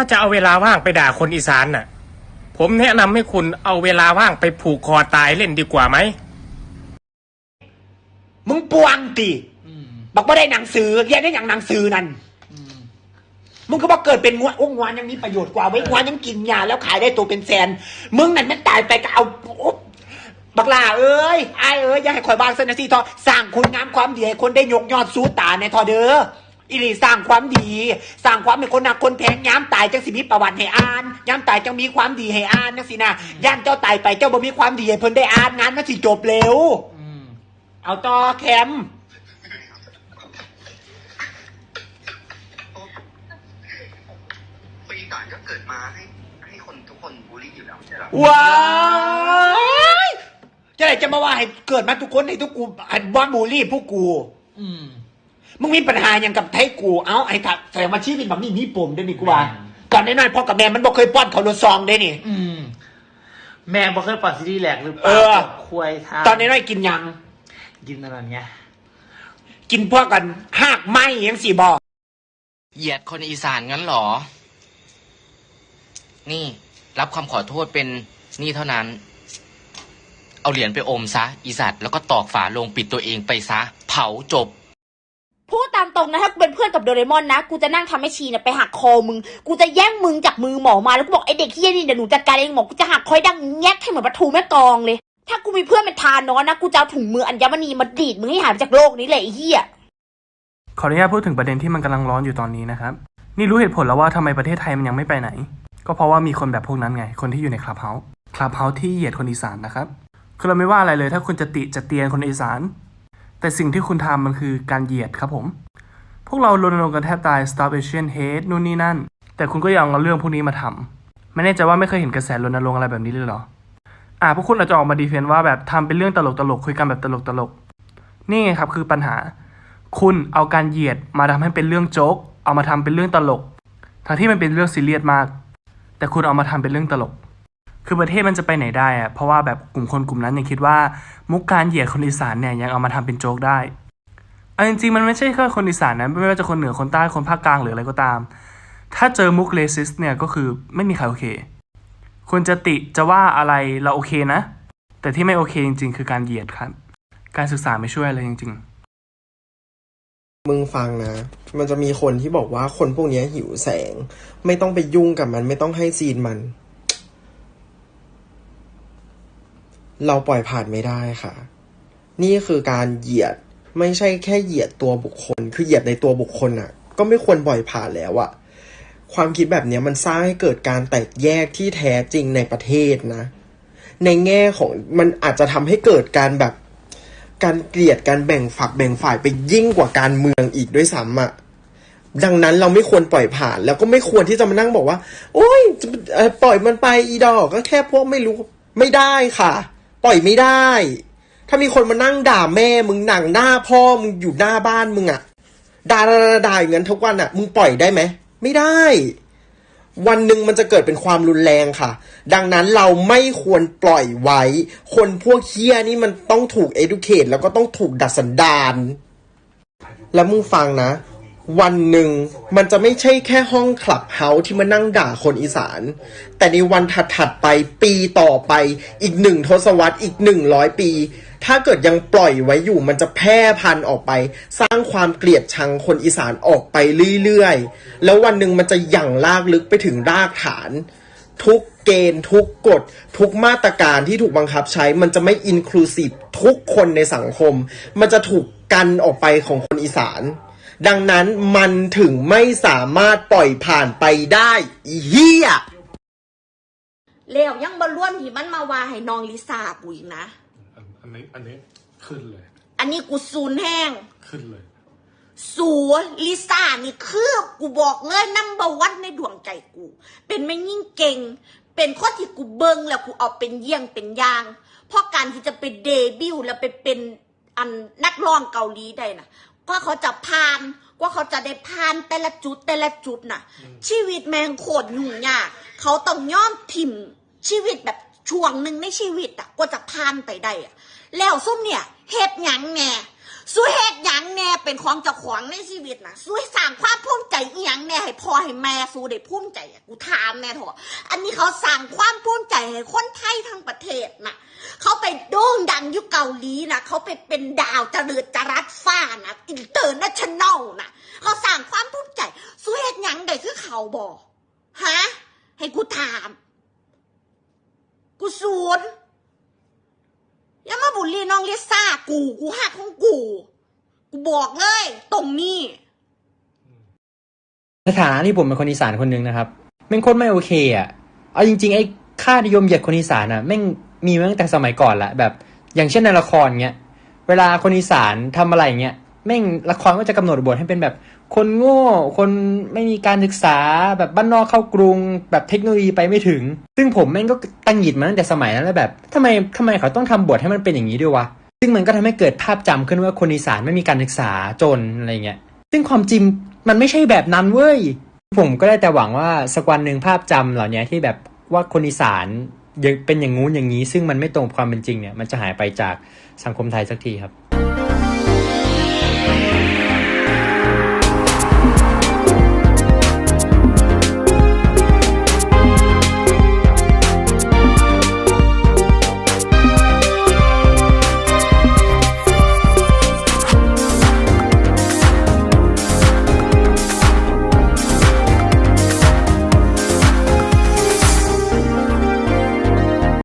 าจะเอาเวลาว่างไปด่าคนอีสานน่ะ ผมแนะนำให้คุณเอาเวลาว่างไปผูกคอตายเล่นดีกว่าไหม มึงปวงตีบอกว่าได้หนังสือแยกได้อย่างหนังสือนั่นมึงก็บอกเกิดเป็นงวโอ้งวนยังมีประโยชน์กว่าไว้งวนยังกินยาแล้วขายได้ตัวเป็นแสน มึงนั่นไม่ตายไปก็เอาโอ๊บบักลาเอ้ยไอเอ้ยอย่าให้คอยบางเส้นทีทอสร้างคุณงามความดีให้คนได้ยกยอดสู้ตาในทอเด้อ อีหลีสร้างความดี สร้างความเป็นคนหนักคนแพงย้ำตายจังสิมีประวัติให้อ่านย้ำตายจังมีความดีให้อ่านจังสินะย่านเจ้าตายไปเจ้าบ่มีความดีให้เพิ่นได้อ่านงานมันสิจบเร็วเอาต่อแคมปีก่อนก็เกิดมาให้ให้คนทุกคนบูลลี่อยู่แล้วใช่หรอว้ายจะไหนจะมาว่าให้เกิดมาทุกคนให้ทุกกูไอ้บอนบูลลี่พวกกู อืม มึงมีปัญหาอย่างกับไทยกู เอ้าไอ้ถักแสดงมาชีวิตแบบนี้มีปมด้วยนี่กูว่าตอนน้อยๆพ่อกับแม่มันบอกเคยป้อนเขาโดนซองได้นี่ อืม แม่บอกเคยปอดซีรีส์แหลกหรือเปเอล่าอ ควยทางตอนน้อยๆกินยัง กินอะไรเงี้ยกินพวกกันหากไหมยังสี่บอกเหยียดคนอีสานงั้นเหรอ นี่ รับคำขอโทษเป็นนี่เท่านั้น เอาเหรียญไปอมซะ อีสัตว์แล้วก็ตอกฝาลงปิดตัวเองไปซะ เผาจบ พูดตามตรงนะถ้ากูเป็นเพื่อนกับโดเรมอนนะ กูจะนั่งทำให้ชีเนี่ยไปหักคอมึง กูจะแย่งมึงจากมือหมอมาแล้วกูบอกไอเด็กเฮี้ยนี่เดี๋ยวหนูจัดการเองหมอกูจะหักคอยดังแงกให้เหมือนปลาทูแม่กองเลย ถ้ากูมีเพื่อนเป็นทานอนนะกูจะเอาถุงมืออัญมณีมาดีดมึงให้หายไปจากโลกนี้เลยไอ้เฮี้ยขออนุญาตพูดถึงประเด็นที่มันกำลังร้อนอยู่ตอนนี้นะครับนี่รู้เหตุผลแล้วว่าทำไมประเทศไทยมันยังไม่ไปไหน ก็เพราะว่ามีคนแบบพวกนั้นไง คนที่อยู่ในคลับเฮาส์คลับเฮาส์ที่เหยียดคนอีสานนะครับคือเราไม่ว่าอะไรเลย ถ้าคุณจะติจะเตียนคนอีสาน แต่สิ่งที่คุณทำมันคือการเหยียดครับผม พวกเรารณรงค์กันแทบตาย stop Asian hate นู่นนี่นั่น แต่คุณก็ยังเอาเรื่องพวกนี้มาทำไม่แน่ใจว่าไม่เคยเห็นกระแสรณรงค์อะไรแบบนี้เลยเหรอ อ่าพวกคุณอาจจะออกมาดีเฟนต์ว่าแบบทำเป็นเรื่องตลกตลกคุยกันแบบตลกตลกนี่ไงครับคือปัญหา คุณเอาการเหยียดมาทำให้เป็นเรื่องโจ๊ก เอามาทำเป็นเรื่องตลก ทั้งที่มันเป็นเรื่องซีเรียสมาก แต่คุณเอามาทำเป็นเรื่องตลก คือประเทศมันจะไปไหนได้อะเพราะว่าแบบกลุ่มคนกลุ่มนั้นยังคิดว่า มุกการเหยียดคนอีสานเนี่ยยังเอามาทำเป็นโจ๊กได้เอาจริงๆมันไม่ใช่แค่คนอีสานนะไม่ว่าจะคนเหนือคนใต้คนภาคกลางหรืออะไรก็ตาม ถ้าเจอมุกเลสิสเนี่ยก็คือไม่มีใครโอเคคุณจะติจะว่าอะไรเราโอเคนะ แต่ที่ไม่โอเคจริงๆ คือการเหยียดครับ การศึกษาไม่ช่วยอะไรจริง ๆ มึงฟังนะ มันจะมีคนที่บอกว่าคนพวกนี้หิวแสง ไม่ต้องไปยุ่งกับมัน ไม่ต้องให้ซีนมัน เราปล่อยผ่านไม่ได้ค่ะ นี่คือการเหยียดไม่ใช่แค่เหยียดตัวบุคคล คือเหยียดในตัวบุคคลอะ่ะ ก็ไม่ควรปล่อยผ่านแล้วอะความคิดแบบนี้มันสร้างให้เกิดการแตกแยกที่แท้จริงในประเทศนะ ในแง่ของมันอาจจะทำให้เกิดการแบบ การเกลียดการแบ่งฝักแบ่งฝ่ายไปยิ่งกว่าการเมืองอีกด้วยซ้ำอะดังนั้นเราไม่ควรปล่อยผ่าน แล้วก็ไม่ควรที่จะมานั่งบอกว่า โอ้ยปล่อยมันไปอีดอกก็แค่พวกไม่รู้ไม่ได้ค่ะ ปล่อยไม่ได้ ถ้ามีคนมานั่งด่าแม่ มึงหนังหน้าพ่อมึงอยู่หน้าบ้านมึงอะด่าด่าด่าด่าอย่างนั้นทุกวันอะมึงปล่อยได้ไหมไม่ได้ วันหนึ่งมันจะเกิดเป็นความรุนแรงค่ะ ดังนั้นเราไม่ควรปล่อยไว้ คนพวกเฮี้ยนี่มันต้องถูก educate แล้วก็ต้องถูกดัดสันดานแล้วมึงฟังนะ วันหนึ่งมันจะไม่ใช่แค่ห้องคลับเฮาส์ที่มานั่งด่าคนอีสาน แต่ในวันถัดๆไปปีต่อไปอีกหนึ่งทศวรรษอีกหนึ่งร้อยปี ถ้าเกิดยังปล่อยไว้อยู่มันจะแพร่พันธุ์ออกไป สร้างความเกลียดชังคนอีสานออกไปเรื่อยๆ แล้ววันหนึ่งมันจะหยั่งลากลึกไปถึงรากฐาน ทุกเกณฑ์ทุกกฎ ทุกมาตรการที่ถูกบังคับใช้มันจะไม่อินคลูซีฟทุกคนในสังคม มันจะถูกกันออกไปของคนอีสาน ดังนั้นมันถึงไม่สามารถปล่อยผ่านไปได้อีเหี้ยแล้วยังบรร่วมที่มันมาว่าให้น้องลิซ่ากูอีกนะ อันนี้อันนี้ขึ้นเลย อันนี้กูซูนแห้ง ขึ้นเลยสูลิซ่านี่คือกูบอกเลยนัมเบอร์วันในดวงใจกู เป็นไม่ยิ่งเก่ง เป็นคนที่กูเบิงแล้วกูเอาเป็นเยี่ยงเป็นอย่าง เพราะการที่จะไปเดบิวต์แล้วไปเป็นอันนักร้องเกาหลีได้นะ ก็เขาจะผ่าน กว่าเขาจะได้ผ่านแต่ละจุดแต่ละจุดน่ะ ชีวิตแมงโคตรยุ่งยากเขาต้องย่อมถิ่มชีวิตแบบช่วงหนึ่งในชีวิตอะกว่าจะผ่านไปได้อะแล้วส้มเนี่ยเฮ็ดหยังแหน่สู้ เฮ็ดหยังแหน่เป็นของเจ้าของในชีวิตนะสู้ให้สร้างความภูมิใจอีหยังแน่ให้พ่อให้แม่สู้ได้ภูมิใจกูถามแน่เถอะอันนี้เขาสร้างความภูมิใจให้คนไทยทั้งประเทศนะเขาไปโด่งดังอยู่เกาหลีนะเขาไปเป็นดาวจริญจรัสฟ้านะอินเตอร์เนชั่นแนลนะเขาสร้างความภูมิใจสู้เฮ็ดหยังได้คือเขาบอกฮะให้กูถาม กูศูนย์อย่ามาบุลลี่น้องลิซ่ากูกูหักของกู กูบอกเลย ตรงนี้ ในฐานะที่ผมเป็นคนอีสานคนหนึ่งนะครับแม่งโคตรไม่โอเคอะ เอาจริง ๆ ไอ้ค่านิยมเหยียดคนอีสานอะแม่งมีมาตั้งแต่สมัยก่อนละแบบ อย่างเช่นในละครเงี้ยเวลาคนอีสานทำอะไรเงี้ยแม่งละครก็จะกำหนดบทให้เป็นแบบ คนโง่ คนไม่มีการศึกษาแบบบ้านนอกเข้ากรุง แบบเทคโนโลยีไปไม่ถึง ซึ่งผมแม่งก็ตั้งหยิดมาตั้งแต่สมัยนั้นแล้วแบบทำไมทำไมเขาต้องทำบทให้มันเป็นอย่างนี้ด้วยวะ ซึ่งมันก็ทำให้เกิดภาพจำขึ้นว่าคนอีสานไม่มีการศึกษาจนอะไรเงี้ย ซึ่งความจริงมันไม่ใช่แบบนั้นเว้ย ผมก็ได้แต่หวังว่าสักวันหนึ่งภาพจำเหล่านี้ที่แบบว่าคนอีสานเป็นอย่างงู้นอย่างนี้ ซึ่งมันไม่ตรงกับความเป็นจริงเนี่ยมันจะหายไปจากสังคมไทยสักทีครับ